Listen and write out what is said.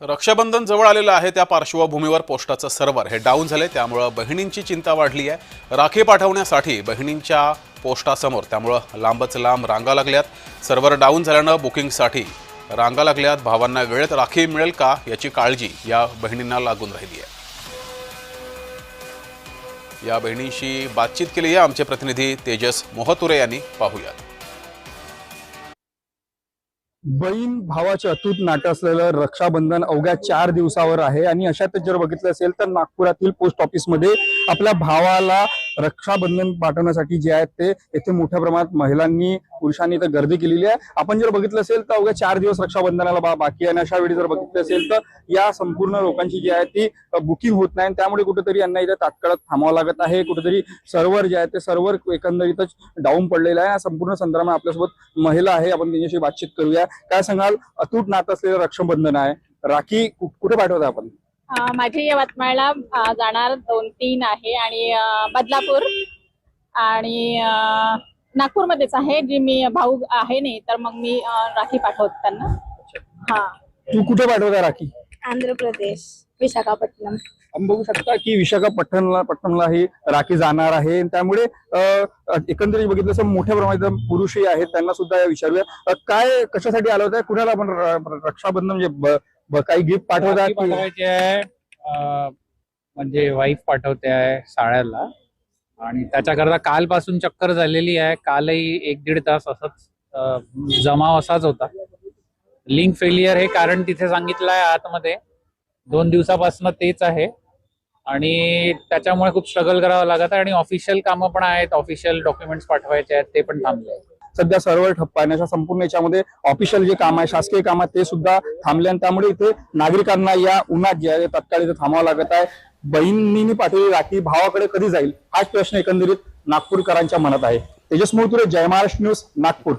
तर रक्षाबंधन जवळ आलेलं आहे त्या पार्श्वभूमीवर पोस्टाचं सर्व्हर. हे डाऊन झाले त्यामुळं बहिणींची चिंता वाढली आहे. राखी पाठवण्यासाठी बहिणींच्या पोस्टासमोर त्यामुळं लांबच लांब रांगा लागल्यात. सर्व्हर डाऊन झाल्यानं बुकिंगसाठी रांगा लागल्यात. भावांना वेळेत राखी मिळेल का याची काळजी या बहिणींना लागून राहिली आहे. या बहिणींशी बातचीत केली आहे आमचे प्रतिनिधी तेजस मोहतुरे यांनी. पाहूयात. बहीण भावाचे अतूट नाटं असलेलं रक्षाबंधन अवघ्या चार दिवसावर आहे. आणि अशातच जर बघितलं असेल तर नागपुरातील पोस्ट ऑफिसमध्ये आपल्या भावाला रक्षाबंधन पाठवण्यासाठी जे आहेत ते येथे मोठ्या प्रमाणात महिलांनी पुरुषांनी इथं गर्दी केलेली आहे. आपण जर बघितलं असेल तर अवघ्या चार दिवस रक्षाबंधनाला बा- बाकी आहे आणि अशा वेळी जर बघितलं असेल तर या संपूर्ण लोकांची जी आहे ती बुकिंग होत नाही. त्यामुळे कुठेतरी यांना इथं तात्काळ थांबावं लागत आहे. कुठेतरी सर्व्हर जे आहे ते सर्व्हर एकंदरीतच डाऊन पडलेलं आहे. या संपूर्ण संदर्भात आपल्यासोबत महिला आहे. आपण त्यांच्याशी बातचीत करूया. काय सांगाल? अतूट नातं असलेलं रक्षाबंधन आहे. राखी कुठे पाठवता आपण? माझी यवतमाळला जाणार दोन तीन आहे आणि बदलापूर आणि नागपूरमध्येच आहे. जी मी भाऊ आहे नाही तर मग मी राखी पाठवत त्यांना. हा. तू कुठे पाठवता राखी? आंध्र प्रदेश विशाखापट्टणम बघू शकता की विशाखापट्टणला पट्टणला ही राखी जाणार आहे. त्यामुळे एकंदरीत बघितलं असं मोठ्या प्रमाणात पुरुषही आहेत. त्यांना सुद्धा या विचारूया. काय कशासाठी आलं होतं? कुणाला आपण रक्षाबंधन म्हणजे काही गिफ्ट पाठवता राखी की पाठवायची आहे अं, म्हणजे वाईफ पाठवते आहे साड्याला. आणि त्याच्याकरता कालपासून चक्कर झालेली आहे. कालही एक दीड तास असंच अं, जमाव असाच होता. लिंक फेलियर हे कारण तिथे सांगितलं आहे आतमध्ये. दोन दिवसापासून तेच आहे. आणि त्याच्यामुळे खूप स्ट्रगल करावं लागत आहे. आणि ऑफिशियल कामं पण आहेत. ऑफिशियल डॉक्युमेंट्स पाठवायचे आहेत ते पण थांबले आहेत. सध्या सर्व्हर ठप्प आहे. अशा संपूर्ण याच्यामध्ये ऑफिशियल जे काम आहे शासकीय काम आहे ते सुद्धा थांबले आणि त्यामुळे इथे नागरिकांना या उन्हात जे आहे तत्काळ इथे थांबावं लागत आहे. बहिणींनी पाठवलेली राखी भावाकडे कधी जाईल? हाच प्रश्न एकंदरीत नागपूरकरांच्या मनात आहे. तेजस मोहतुरे जय महाराष्ट्र न्यूज नागपूर.